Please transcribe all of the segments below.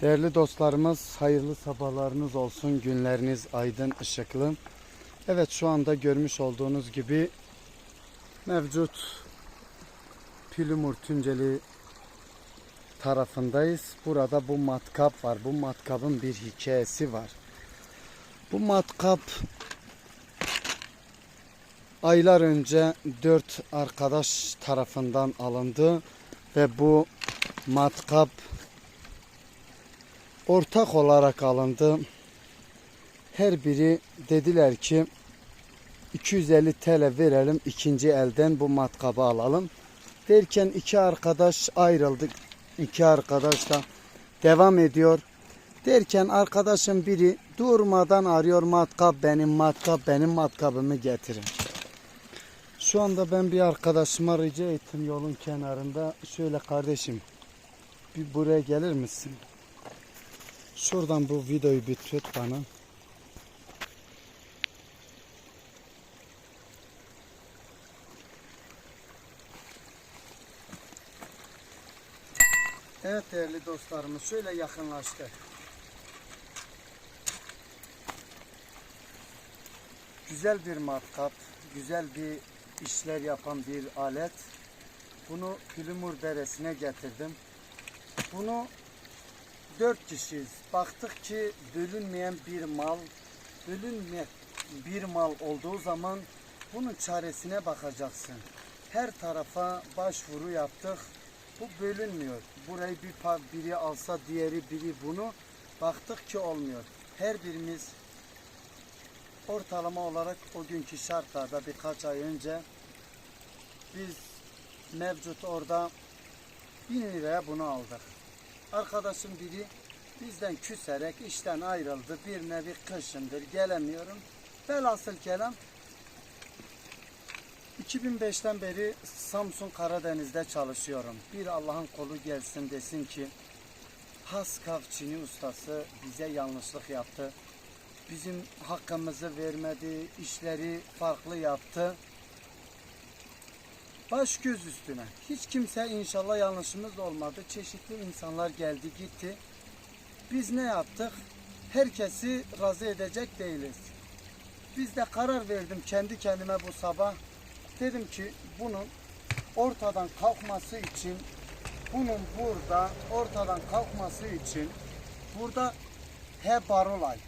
Değerli dostlarımız, hayırlı sabahlarınız olsun, günleriniz aydın, ışıklı. Evet şu anda görmüş olduğunuz gibi mevcut Pülümür Tunceli tarafındayız. Burada bu matkap var. Bu matkabın bir hikayesi var. Bu matkap aylar önce dört arkadaş tarafından alındı ve bu matkap ortak olarak alındı. Her biri dediler ki 250 TL verelim ikinci elden bu matkabı alalım. Derken iki arkadaş ayrıldık. İki arkadaş da devam ediyor. Derken arkadaşın biri durmadan arıyor matkap benim matkap benim matkabımı getirin. Şu anda ben bir arkadaşıma rica ettim yolun kenarında. Şöyle kardeşim bir buraya gelir misin? Şuradan bu videoyu bir bana. Evet değerli dostlarımız şöyle yakınlaştı. Güzel bir matkap, güzel bir işler yapan bir alet. Bunu Gülümur Deresi'ne getirdim. Bunu dört kişiyiz. Baktık ki bölünmeyen bir mal, bölünmeyen bir mal olduğu zaman bunun çaresine bakacaksın. Her tarafa başvuru yaptık. Bu bölünmüyor. Burayı bir biri alsa diğeri biri bunu. Baktık ki olmuyor. Her birimiz ortalama olarak o günkü şartlarda birkaç ay önce biz mevcut orada bin liraya bunu aldık. Arkadaşım biri bizden küserek işten ayrıldı. Bir nevi kışındır gelemiyorum. Velhasıl kelam 2005'ten beri Samsun Karadeniz'de çalışıyorum. Bir Allah'ın kolu gelsin desin ki Haskav Çini ustası bize yanlışlık yaptı. Bizim hakkımızı vermedi, işleri farklı yaptı. Baş göz üstüne. Hiç kimse inşallah yanlışımız olmadı. Çeşitli insanlar geldi gitti. Biz ne yaptık? Herkesi razı edecek değiliz. Biz de karar verdim kendi kendime bu sabah. Dedim ki bunun ortadan kalkması için bunun burada ortadan kalkması için burada H Barolay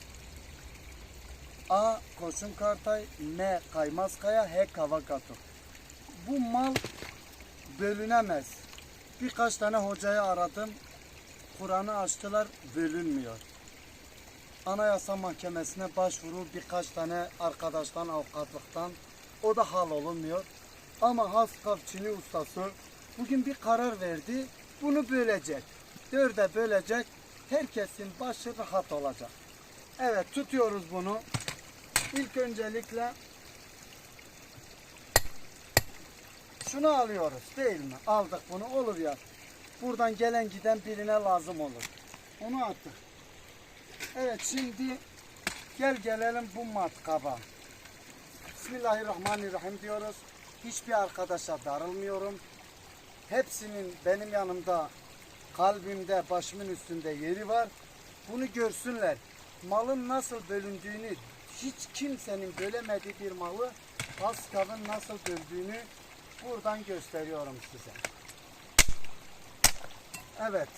A Koçun Kartay M Kaymazkaya H Kavakatu bu mal bölünemez. Birkaç tane hocayı aradım. Kur'an'ı açtılar bölünmüyor. Anayasa Mahkemesi'ne başvuru birkaç tane arkadaştan avukatlıktan o da hal olunmuyor. Ama Haskav Çini ustası bugün bir karar verdi. Bunu bölecek. Dörde bölecek. Herkesin başı rahat olacak. Evet tutuyoruz bunu. İlk öncelikle şunu alıyoruz değil mi? Aldık bunu olur ya. Buradan gelen giden birine lazım olur. Onu attık. Evet şimdi gel gelelim bu matkaba. Bismillahirrahmanirrahim diyoruz. Hiçbir arkadaşa darılmıyorum. Hepsinin benim yanımda, kalbimde, başımın üstünde yeri var. Bunu görsünler. Malın nasıl bölündüğünü, hiç kimsenin bölemediği bir malı Haskav'ın nasıl böldüğünü buradan gösteriyorum size. Evet.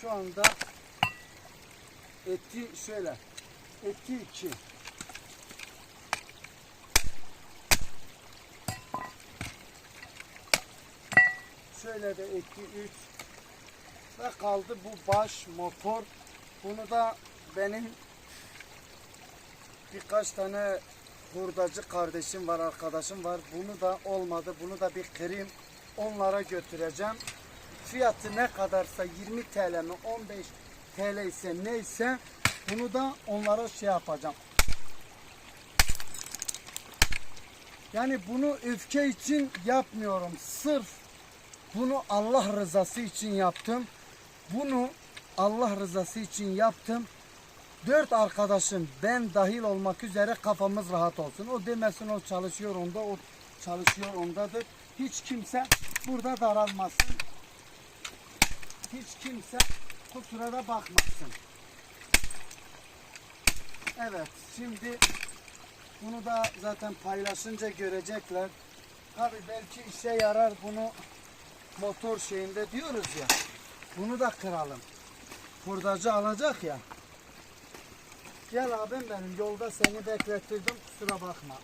Şu anda eti şöyle. Eti iki. Şöyle de eti üç. Ve kaldı bu baş motor. Bunu da benim birkaç tane hurdacı kardeşim var, arkadaşım var. Bunu da olmadı. Bunu da bir kırayım. Onlara götüreceğim. Fiyatı ne kadarsa 20 TL mi 15 TL ise neyse bunu da onlara şey yapacağım. Yani bunu öfke için yapmıyorum. Sırf bunu Allah rızası için yaptım. Bunu Allah rızası için yaptım. Dört arkadaşım ben dahil olmak üzere kafamız rahat olsun. O demesin o çalışıyor onda, o çalışıyor ondadır. Hiç kimse burada daralmasın. Hiç kimse kusura da bakmasın. Evet şimdi bunu da zaten paylaşınca görecekler. Tabi belki işe yarar bunu motor şeyinde diyoruz ya. Bunu da kıralım. Hurdacı alacak ya. Gel abim benim yolda seni beklettirdim kusura bakma.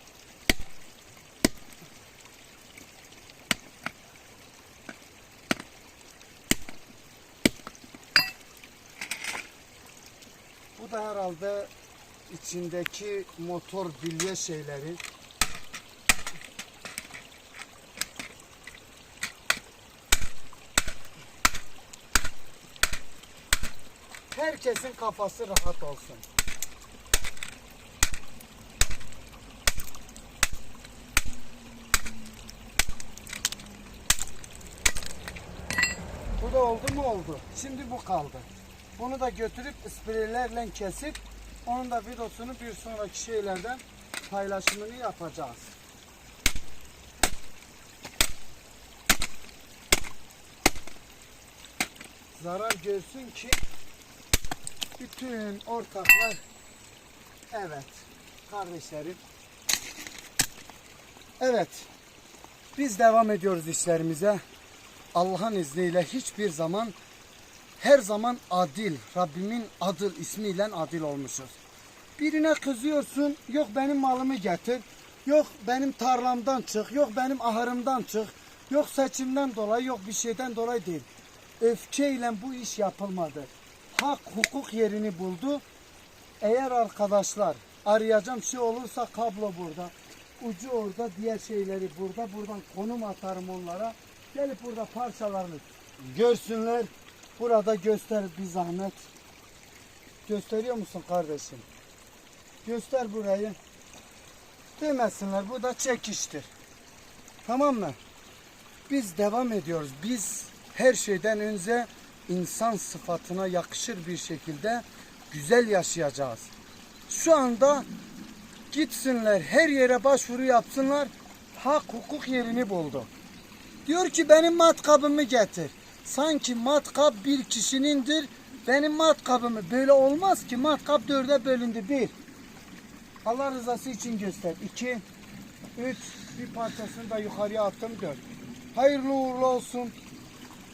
Bu da herhalde içindeki motor bilye şeyleri. Herkesin kafası rahat olsun. Bu da oldu mu oldu. Şimdi bu kaldı. Bunu da götürüp spreylerle kesip onun da videosunu bir sonraki şeylerden paylaşımını yapacağız. Zarar görsün ki bütün ortaklar evet kardeşlerim evet biz devam ediyoruz işlerimize. Allah'ın izniyle hiçbir zaman her zaman adil, Rabbimin adıl ismiyle adil olmuşuz. Birine kızıyorsun, yok benim malımı getir, yok benim tarlamdan çık, yok benim ahırımdan çık, yok seçimden dolayı, yok bir şeyden dolayı değil. Öfkeyle bu iş yapılmadı. Hak, hukuk yerini buldu. Eğer arkadaşlar arayacağım şey olursa kablo burada, ucu orada, diğer şeyleri burada, buradan konum atarım onlara. Gelip burada parçalarını görsünler. Burada göster bir zahmet. Gösteriyor musun kardeşim? Göster burayı. Demesinler bu da çekiştir. Tamam mı? Biz devam ediyoruz. Biz her şeyden önce insan sıfatına yakışır bir şekilde güzel yaşayacağız. Şu anda gitsinler her yere başvuru yapsınlar. Hak hukuk yerini buldu. Diyor ki benim matkabımı getir. Sanki matkap bir kişinindir. Benim matkabımı böyle olmaz ki matkap dörde bölündü. Bir. Allah rızası için göster. İki. Üç. Bir parçasını da yukarıya attım. Dört. Hayırlı uğurlu olsun.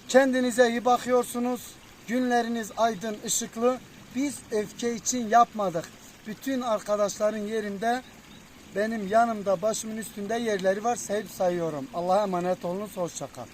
Kendinize iyi bakıyorsunuz. Günleriniz aydın, ışıklı. Biz öfke için yapmadık. Bütün arkadaşların yerinde benim yanımda başımın üstünde yerleri var. Sevip sayıyorum. Allah'a emanet olunuz. Hoşçakal.